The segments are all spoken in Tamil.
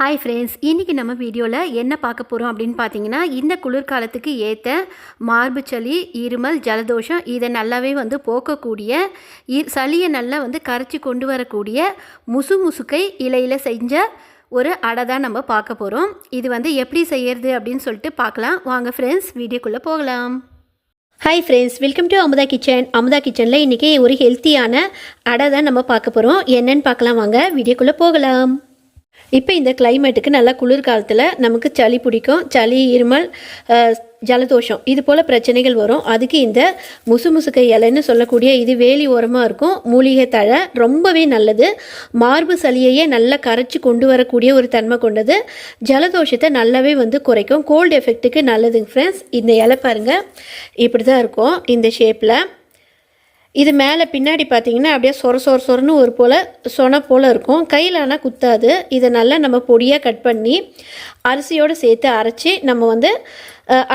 ஹாய் ஃப்ரெண்ட்ஸ் இன்றைக்கி நம்ம வீடியோவில் என்ன பார்க்க போகிறோம் அப்படின்னு பார்த்தீங்கன்னா இந்த குளிர்காலத்துக்கு ஏற்ற மார்பு சளி இருமல் ஜலதோஷம் இதை நல்லாவே வந்து போக்கக்கூடிய இ- சளியை நல்லா வந்து கரைச்சி கொண்டு வரக்கூடிய முசு முசுக்கை இலையில் செஞ்ச ஒரு அடை தான் நம்ம பார்க்க போகிறோம் இது வந்து எப்படி செய்யறது அப்படின்னு சொல்லிட்டு பார்க்கலாம். வாங்க ஃப்ரெண்ட்ஸ் வீடியோக்குள்ளே போகலாம். Hi friends welcome to Amudha kitchen Amudha கிச்சனில் இன்றைக்கி ஒரு ஹெல்த்தியான அடை தான் நம்ம பார்க்க போகிறோம் என்னென்னு பார்க்கலாம் வாங்க வீடியோக்குள்ளே போகலாம். இப்போ இந்த கிளைமேட்டுக்கு நல்லா குளிர்காலத்தில் நமக்கு சளி பிடிக்கும். சளி இருமல் ஜலதோஷம் இது போல் பிரச்சனைகள் வரும். அதுக்கு இந்த முசு முசுக்கை இலைன்னு சொல்லக்கூடிய இது வேலி ஓரமாக இருக்கும். மூலிகை தழை ரொம்பவே நல்லது. மார்பு சளியையே நல்லா கரைச்சி கொண்டு வரக்கூடிய ஒரு தன்மை கொண்டது. ஜலதோஷத்தை நல்லாவே வந்து குறைக்கும். கோல்டு எஃபெக்ட்டுக்கு நல்லதுங்க ஃப்ரெண்ட்ஸ் இந்த இலை பாருங்கள் இப்படி தான் இருக்கும். இந்த ஷேப்பில் இது மேலே பின்னாடி பார்த்தீங்கன்னா அப்படியே சொர சொர சொரன்னு ஒரு போல் சொன போல் இருக்கும். கையில் ஆனால் குத்தாது. இதை நல்லா நம்ம பொடியாக கட் பண்ணி அரிசியோடு சேர்த்து அரைச்சி நம்ம வந்து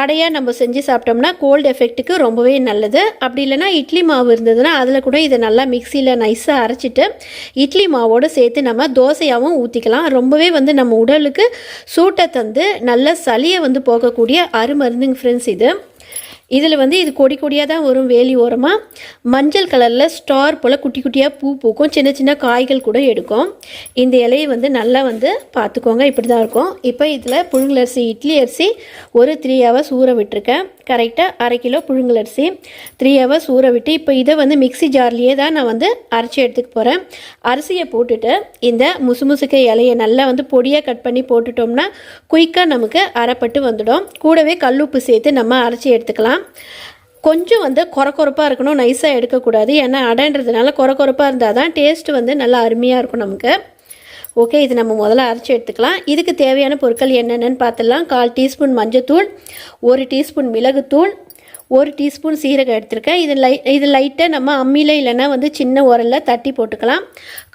அடையாக நம்ம செஞ்சு சாப்பிட்டோம்னா கோல்டு எஃபெக்ட்டுக்கு ரொம்பவே நல்லது. அப்படி இல்லைன்னா இட்லி மாவு இருந்ததுன்னா அதில் கூட இதை நல்லா மிக்சியில் நைஸாக அரைச்சிட்டு இட்லி மாவோடு சேர்த்து நம்ம தோசையாகவும் ஊற்றிக்கலாம் ரொம்பவே வந்து நம்ம உடலுக்கு சூட்டை தந்து நல்ல சளியை வந்து போகக்கூடிய அருமருந்துங்க ஃப்ரெண்ட்ஸ் இது. இதில் வந்து இது கொடி கொடியாக தான் வரும் வேலி ஓரமாக மஞ்சள் கலரில் ஸ்டார் போல் குட்டி குட்டியாக பூ பூக்கும். சின்ன சின்ன காய்கள் கூட எடுக்கும். இந்த இலையை வந்து நல்லா வந்து பார்த்துக்கோங்க. இப்படி தான் இருக்கும். இப்போ இதில் புழுங்கல் அரிசி இட்லி அரிசி ஒரு த்ரீ ஹவர்ஸ் ஊற விட்டுருக்கேன். கரெக்டாக அரை கிலோ புழுங்கல் அரிசி த்ரீ ஹவர்ஸ் ஊற விட்டு இப்போ இதை வந்து மிக்ஸி ஜார்லேயே தான் நான் வந்து அரைச்சி எடுத்துக்க போகிறேன் அரிசியை போட்டுட்டு இந்த முசு முசுக்க இலையை நல்லா வந்து பொடியாக கட் பண்ணி போட்டுட்டோம்னா குயிக்காக நமக்கு அரைப்பட்டு வந்துடும். கூடவே கல்லுப்பு சேர்த்து நம்ம அரைச்சி எடுத்துக்கலாம். கொஞ்சம் வந்து குறக்குறப்பாக இருக்கணும் நைஸாக எடுக்கக்கூடாது. ஏன்னா அடைன்றதுனால குறக்குறப்பாக இருந்தால் தான் டேஸ்ட் வந்து நல்லா அருமையாக இருக்கும் நமக்கு. ஓகே இது நம்ம முதல்ல அரைச்சி எடுத்துக்கலாம். இதுக்கு தேவையான பொருட்கள் என்னென்னு பார்த்துடலாம். கால் டீஸ்பூன் மஞ்சத்தூள் ஒரு டீஸ்பூன் மிளகுத்தூள் ஒரு டீஸ்பூன் சீரகம் எடுத்திருக்கேன். இது லை இது லைட்டாக நம்ம அம்மியில் இல்லைன்னா வந்து சின்ன உரலில் தட்டி போட்டுக்கலாம்.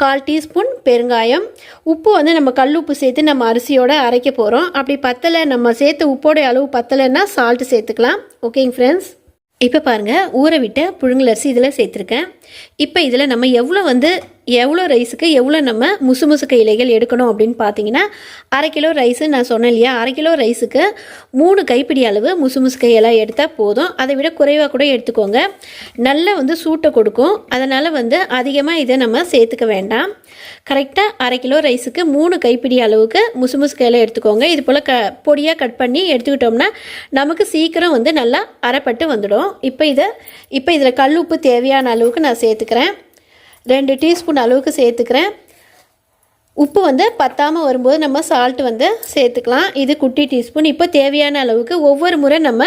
கால் டீஸ்பூன் பெருங்காயம். உப்பு வந்து நம்ம கல் உப்பு சேர்த்து நம்ம அரிசியோடு அரைக்க போகிறோம் அப்படி பத்தலை நம்ம சேர்த்த உப்போடைய அளவு பத்தலைன்னா சால்ட்டு சேர்த்துக்கலாம். ஓகேங்க ஃப்ரெண்ட்ஸ் இப்போ பாருங்கள் ஊற விட்ட புழுங்கல் அரிசி இதில் சேர்த்துருக்கேன். இப்போ இதில் நம்ம எவ்வளோ வந்து எவ்வளோ ரைஸுக்கு எவ்வளோ நம்ம முசு முசுக்க இலைகள் எடுக்கணும் அப்படின்னு பார்த்தீங்கன்னா அரை கிலோ ரைஸு நான் சொன்னேன் இல்லையா? அரை கிலோ ரைஸுக்கு மூணு கைப்பிடி அளவு முசு முசுக்க இலை எடுத்தால் போதும். அதை விட குறைவாக கூட எடுத்துக்கோங்க. நல்லா வந்து சூட்டை கொடுக்கும். அதனால் வந்து அதிகமாக இதை நம்ம சேர்த்துக்க வேண்டாம். கரெக்டாக அரை கிலோ ரைஸுக்கு மூணு கைப்பிடி அளவுக்கு முசு முசுக்க இலை எடுத்துக்கோங்க. இது போல் க பொடியாக கட் பண்ணி எடுத்துக்கிட்டோம்னா நமக்கு சீக்கிரம் வந்து நல்லா அரைப்பட்டு வந்துடும். இப்போ இதை இப்போ இதில் கல் உப்பு தேவையான அளவுக்கு நான் சேர்த்துக்கிறேன். ரெண்டு டீஸ்பூன் அளவுக்கு சேர்த்துக்கிறேன். உப்பு வந்து பத்தாமல் வரும்போது நம்ம சால்ட் வந்து சேர்த்துக்கலாம். இது குட்டி டீஸ்பூன். இப்போ தேவையான அளவுக்கு ஒவ்வொரு முறை நம்ம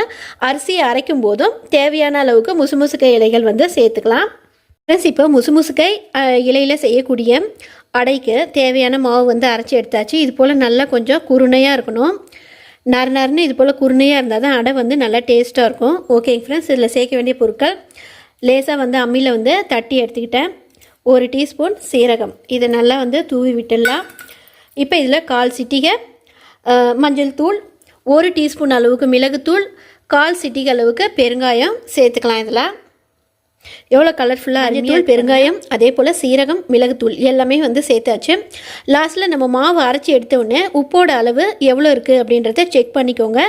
அரிசியை அரைக்கும் போதும் தேவையான அளவுக்கு முசுமுசுக்கை இலைகள் வந்து சேர்த்துக்கலாம். ஃப்ரெண்ட்ஸ் இப்போ முசுமுசுக்கை இலையில் செய்யக்கூடிய அடைக்கு தேவையான மாவு வந்து அரைச்சி எடுத்தாச்சு. இது போல் நல்லா கொஞ்சம் குருணையாக இருக்கணும். நறு நறுன்னு இது போல் குருணையாக இருந்தால் தான் அடை வந்து நல்லா டேஸ்ட்டாக இருக்கும். ஓகேங்க ஃப்ரெண்ட்ஸ் இதில் சேர்க்க வேண்டிய பொருட்கள் லேசாக வந்து அம்மியில் வந்து தட்டி எடுத்துக்கிட்டேன். ஒரு டீஸ்பூன் சீரகம். இதை நல்லா வந்து தூவி விட்டுடலாம். இப்போ இதில் கால் சிட்டிகை மஞ்சள் தூள் ஒரு டீஸ்பூன் அளவுக்கு மிளகுத்தூள் கால் சிட்டிகை அளவுக்கு பெருங்காயம் சேர்த்துக்கலாம் இதில். எவ்வளோ கலர்ஃபுல்லாக அரிஞ்சத்தூள் பெருங்காயம் அதே போல் சீரகம் மிளகுத்தூள் எல்லாமே வந்து சேர்த்தாச்சு. லாஸ்ட்டில் நம்ம மாவு அரைச்சி எடுத்த உடனே உப்போட அளவு எவ்வளோ இருக்குது அப்படின்றத செக் பண்ணிக்கோங்க.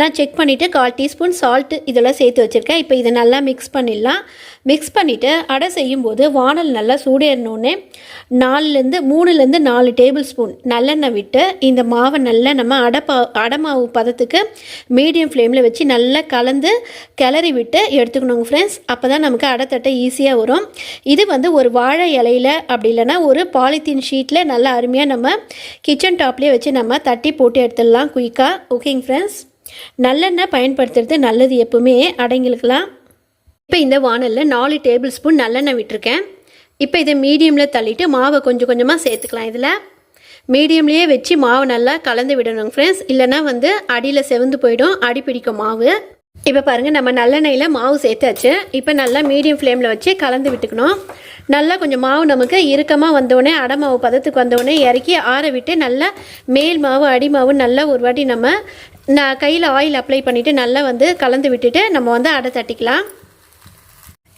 நான் செக் பண்ணிவிட்டு கால் டீஸ்பூன் சால்ட்டு இதெல்லாம் சேர்த்து வச்சுருக்கேன். இப்போ இதை நல்லா மிக்ஸ் பண்ணிடலாம். மிக்ஸ் பண்ணிவிட்டு அடை செய்யும்போது வானல் நல்லா சூடேறினோடனே நாலுலேருந்து மூணுலேருந்து நாலு டேபிள் ஸ்பூன் நல்லெண்ணெய் விட்டு இந்த மாவை நல்லா நம்ம அடப்பா அடை மாவு பதத்துக்கு மீடியம் ஃப்ளேமில் வச்சு நல்லா கலந்து கிளறி விட்டு எடுத்துக்கணுங்க ஃப்ரெண்ட்ஸ் அப்போ தான் நமக்கு அடைத்தட்டை ஈஸியாக வரும். இது வந்து ஒரு வாழை இலையில அப்படி இல்லைன்னா ஒரு பாலித்தீன் ஷீட்டில் நல்லா அருமையாக நம்ம கிச்சன் டாப்லேயே வச்சு நம்ம தட்டி போட்டு எடுத்துடலாம் குயிக்காக ஓகேங்க ஃப்ரெண்ட்ஸ் நல்லெண்ணெய் பயன்படுத்துறது நல்லது எப்பவுமே. அடைங்களுக்கெல்லாம் இப்போ இந்த வானலில் நாலு டேபிள் ஸ்பூன் நல்லெண்ணெய் விட்டுருக்கேன். இப்போ இதை மீடியமில் தள்ளிட்டு மாவை கொஞ்சம் கொஞ்சமாக சேர்த்துக்கலாம் இதில். மீடியம்லேயே வச்சு மாவு நல்லா கலந்து விடணும் ஃப்ரெண்ட்ஸ் இல்லைன்னா வந்து அடியில் செவந்து போயிடும். அடி பிடிக்கும் மாவு. இப்போ பாருங்கள் நம்ம நல்லெண்ணெயில் மாவு சேர்த்தாச்சு. இப்போ நல்லா மீடியம் ஃப்ளேமில் வச்சு கலந்து விட்டுக்கணும். நல்லா கொஞ்சம் மாவு நமக்கு இறுக்கமாக வந்தோடனே அடை மாவு பதத்துக்கு வந்தோடனே இறக்கி ஆற விட்டு நல்லா மேல் மாவு அடி மாவு நல்லா ஒரு வாட்டி நம்ம நான் கையில் ஆயில் அப்ளை பண்ணிவிட்டு நல்லா வந்து கலந்து விட்டுட்டு நம்ம வந்து அடை தட்டிக்கலாம்.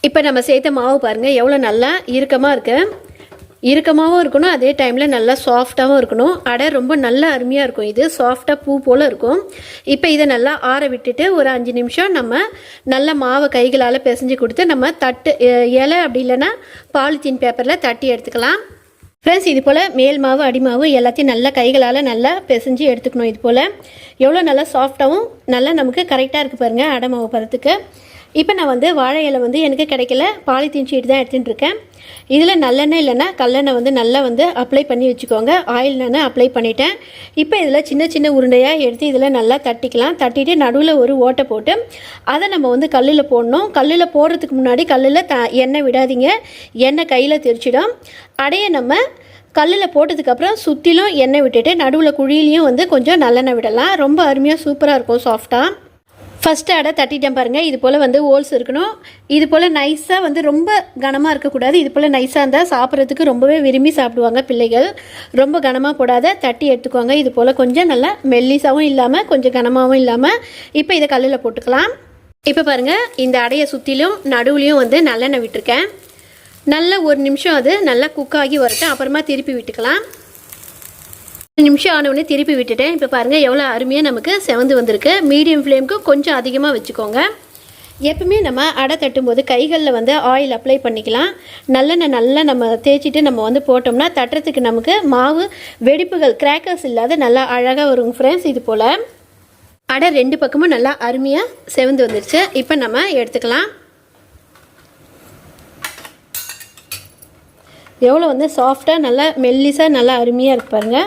இப்போ நம்ம சேர்த்த மாவு பாருங்கள் எவ்வளோ நல்லா இறுக்கமாக இருக்குது இறுக்கமாகவும் இருக்கணும் அதே டைமில் நல்லா சாஃப்டாகவும் இருக்கணும். அடை ரொம்ப நல்ல அருமையாக இருக்கும் இது சாஃப்டாக பூ போல் இருக்கும். இப்போ இதை நல்லா ஆற விட்டுட்டு ஒரு அஞ்சு நிமிஷம் நம்ம நல்ல மாவை கைகளால் பிசைஞ்சு கொடுத்து நம்ம தட்டு இலை அப்படி இல்லைன்னா பாலித்தீன் பேப்பரில் தட்டி எடுத்துக்கலாம். ஃப்ரெண்ட்ஸ் இது போல் மேல் மாவு அடி மாவு எல்லாத்தையும் நல்லா கைகளால் நல்லா பிசைஞ்சு எடுத்துக்கணும் இது போல். எவ்வளோ நல்லா சாஃப்டாகவும் நல்லா நமக்கு கரெக்டாக இருக்குது பாருங்கள் அடை மாவு பதத்துக்கு. இப்போ நான் வந்து வாழை இலை வந்து எனக்கு கிடைக்கல. பாலித்தீன் ஷீட் தான் எடுத்துகிட்டு இருக்கேன். இதில் நல்லெண்ணெய் இல்லைன்னா கல்லெண்ணெய் வந்து நல்லா வந்து அப்ளை பண்ணி வச்சுக்கோங்க. ஆயில் நான் அப்ளை பண்ணிட்டேன். இப்போ இதில் சின்ன சின்ன உருண்டையாக எடுத்து இதில் நல்லா தட்டிக்கலாம். தட்டிட்டு நடுவில் ஒரு ஓட்டை போட்டு அதை நம்ம வந்து கல்லில் போடணும். கல்லில் போடுறதுக்கு முன்னாடி கல்லில் த எண்ணெய் விடாதீங்க. எண்ணெய் கையில் தெரிச்சிடும். அடையை நம்ம கல்லில் போட்டதுக்கப்புறம் சுற்றிலும் எண்ணெய் விட்டுட்டு நடுவில் குழியிலையும் வந்து கொஞ்சம் நல்லெண்ணெய் விடலாம். ரொம்ப அருமையாக சூப்பராக இருக்கும் சாஃப்டாக ஃபஸ்ட்டு அடை தட்டிட்டேன் பாருங்கள் இது போல் வந்து ஹோல்ஸ் இருக்கணும். இது போல் நைஸாக வந்து ரொம்ப கனமாக இருக்கக்கூடாது. இது போல் நைஸாக இருந்தால் சாப்பிட்றதுக்கு ரொம்பவே விரும்பி சாப்பிடுவாங்க பிள்ளைகள். ரொம்ப கனமாக போடாத தட்டி எடுத்துக்கோங்க. இது போல் கொஞ்சம் நல்லா மெல்லிசாகவும் இல்லாமல் கொஞ்சம் கனமாகவும் இல்லாமல் இப்போ இதை கல்லில் போட்டுக்கலாம். இப்போ பாருங்கள் இந்த அடையை சுற்றிலும் நடுவுலையும் வந்து நல்லெண்ணெய் விட்டுருக்கேன். நல்ல ஒரு நிமிஷம் அது நல்லா குக் ஆகி வரட்டும். அப்புறமா திருப்பி விட்டுக்கலாம். நிமிஷம் ஆனவுடனே திருப்பி விட்டுட்டேன். இப்போ பாருங்கள் எவ்வளோ அருமையாக நமக்கு செவந்து வந்திருக்கு. மீடியம் ஃப்ளேமுக்கு கொஞ்சம் அதிகமாக வச்சுக்கோங்க. எப்பவுமே நம்ம அடை தட்டும்போது கைகளில் வந்து ஆயில் அப்ளை பண்ணிக்கலாம். நல்லெண்ணெய் நல்லா நம்ம தேய்ச்சிட்டு நம்ம வந்து போட்டோம்னா தட்டுறதுக்கு நமக்கு மாவு வெடிப்புகள் கிராக்கர்ஸ் இல்லாத நல்லா அழகாக வருங்க ஃப்ரெண்ட்ஸ் இது போல். அடை ரெண்டு பக்கமும் நல்லா அருமையாக செவந்து வந்துருச்சு. இப்போ நம்ம எடுத்துக்கலாம். எவ்வளோ வந்து சாஃப்டாக நல்லா மெல்லிஸாக நல்லா அருமையாக இருக்கு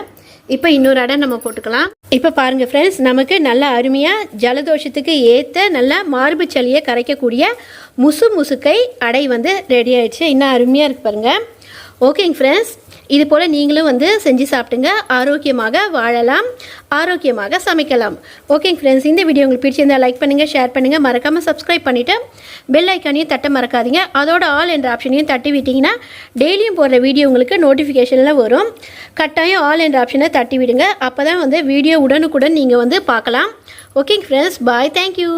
இப்போ இன்னொரு அடை நம்ம போட்டுக்கலாம். இப்போ பாருங்கள் ஃப்ரெண்ட்ஸ் நமக்கு நல்ல அருமையாக ஜலதோஷத்துக்கு ஏற்ற நல்ல மார்பு சளியை கரைக்கக்கூடிய முசு முசுக்கை அடை வந்து ரெடி ஆயிடுச்சு. இன்னும் அருமையாக இருக்கு பாருங்கள் ஓகேங்க ஃப்ரெண்ட்ஸ் இது போல் நீங்களும் வந்து செஞ்சு சாப்பிட்டுங்க ஆரோக்கியமாக வாழலாம். ஆரோக்கியமாக சமைக்கலாம். ஓகேங்க ஃப்ரெண்ட்ஸ் இந்த வீடியோ உங்களுக்கு பிடிச்சிருந்தால் லைக் பண்ணுங்கள் ஷேர் பண்ணுங்கள் மறக்காமல் சப்ஸ்கிரைப் பண்ணிவிட்டு பெல் ஐக்கானையும் தட்ட மறக்காதீங்க. அதோட ஆல் என்ற ஆப்ஷனையும் தட்டி விட்டிங்கன்னா டெய்லியும் போடுற வீடியோ உங்களுக்கு நோட்டிஃபிகேஷனில் வரும். கட்டாயம் ஆல் என்ற ஆப்ஷனை தட்டி விடுங்க. அப்போ தான் வந்து வீடியோ உடனுக்குடன் நீங்கள் வந்து பார்க்கலாம். ஓகேங்க ஃப்ரெண்ட்ஸ் பாய் தேங்க்யூ